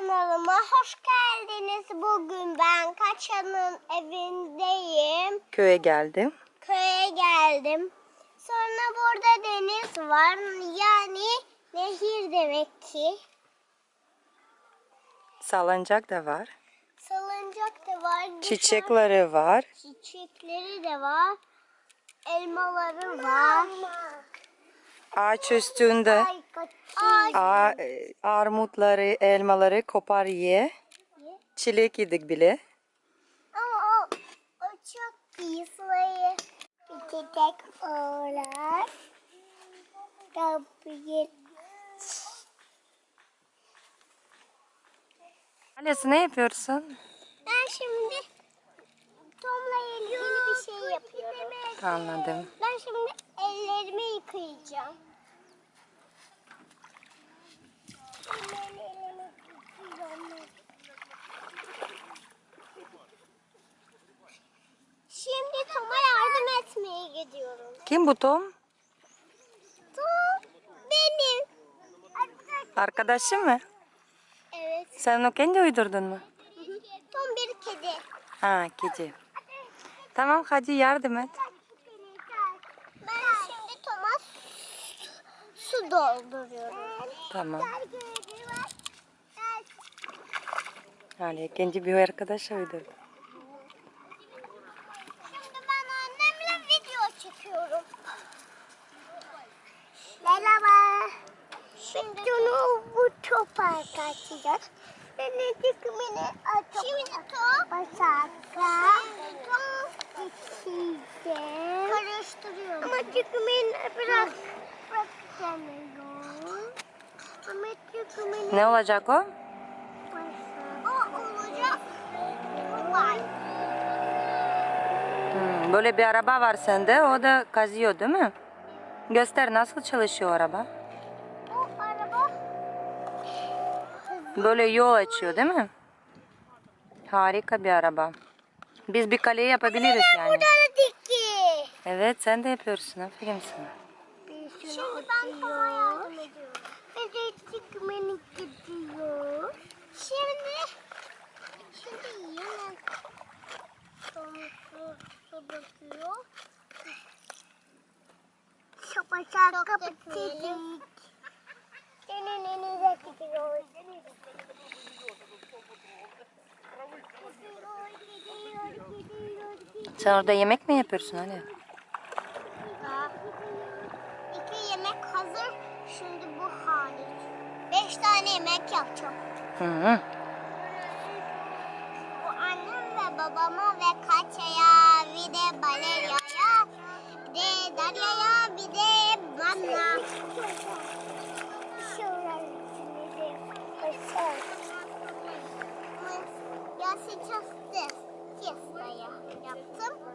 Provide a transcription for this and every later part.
kanalıma hoş geldiniz. Bugün ben Kaçan'ın evindeyim. Köye geldim. Köye geldim. Sonra burada deniz var. Yani nehir demek ki. Salıncak da var. Salıncak da var. Dışarı- Çiçekleri var. Çiçekleri de var. Elmaları var. Ağaç üstünde a- e, armutları, elmaları kopar ye. Çilek yedik bile. Ama o, o çok oğlan. Ne yapıyorsun? Ben şimdi Tom'la ilgili bir şey yapıyorum. Anladım. Ellerimi yıkayacağım. Şimdi Tom'a yardım etmeye gidiyorum. Kim bu Tom? Tom benim. Arkadaşın mı? Evet. Sen onu kendi uydurdun mu? Tom bir kedi. Ha kedi. Tamam hadi yardım et. Ben şimdi Tom'a su dolduruyorum. Tamam. Yani kendi bir arkadaşa uydurdu. Şimdi ben annemle video çekiyorum. Merhaba. Şimdi onu bu topa kaçacak. Beni dikmini atıp Şimdi top basakta top içeceğim. Karıştırıyorum. Ama dikmini dikmini Ne olacak o? Hmm, böyle bir araba var sende. O da kazıyor değil mi? Göster nasıl çalışıyor araba. Böyle yol açıyor değil mi? Harika bir araba. Biz bir kale yapabiliriz yani. Evet sen de yapıyorsun. Aferin sana. Şimdi ben Tom'a yardım ediyorum. Ve dikmeni gidiyor. Şimdi şimdi yine Tom su, döküyor. Şapa şaka bitirdik. Senin elinize gidiyor. Sen orada yemek mi yapıyorsun Ali? İki yemek hazır. Şimdi bu hariç. Beş tane yemek yapacağım. Hı hı. Bu annem ve babama ve Katya'ya bir de Balerya'ya bir de Darya'ya bir de bana. Şey ya seçeceğiz. Yes, yaptım.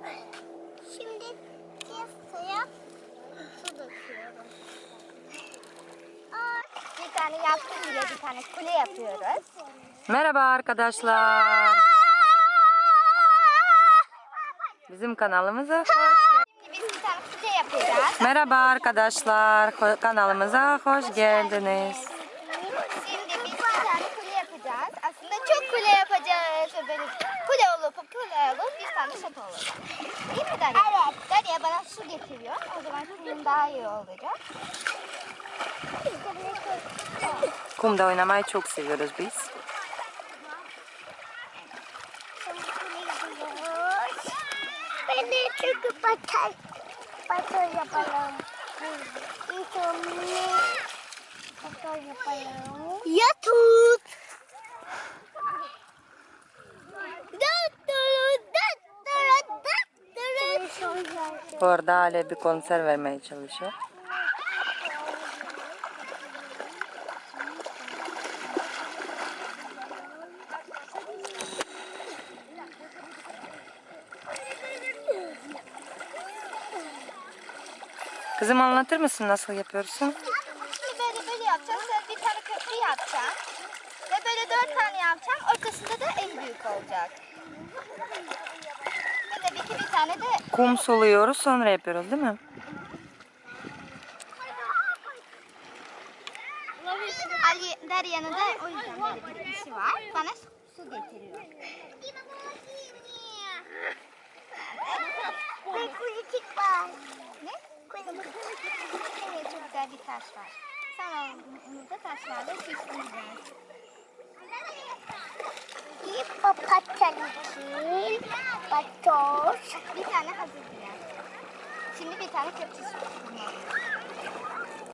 Yaptım bile bir tane kule yapıyoruz. Merhaba arkadaşlar. Bizim kanalımıza hoş Biz bir tane kule yapacağız. Merhaba arkadaşlar. Kanalımıza hoş geldiniz. Şimdi biz bir tane kule yapacağız. Aslında çok kule yapacağız. Böyle kule olup kule olup bir tane şap olacak. Değil mi Derya? Evet. Derya bana su getiriyor. O zaman suyum daha iyi olacak. Kumda oynamayı çok seviyoruz biz. Ben de çünkü batar, batar yapalım. Önce batar yapalım. Ya tut. Orada Ali bir konser vermeye çalışıyor. Kızım anlatır mısın nasıl yapıyorsun? Böyle böyle yapacağım. Sonra bir tane köprü yapacağım. Ve böyle dört tane yapacağım. Ortasında da en büyük olacak. Ve tabii ki bir tane de Kum suluyoruz sonra yapıyoruz değil mi? Ali, Derya'nın da o yüzden böyle bir işi var. Bana su getiriyor. Ve kuyruk var. Ne? Evet çok güzel bir taş var. Sonra onu da taşlarla süsleyeceğiz. Bir papatyalı patoş. Bir tane hazır bile. Şimdi bir tane su kullanalım.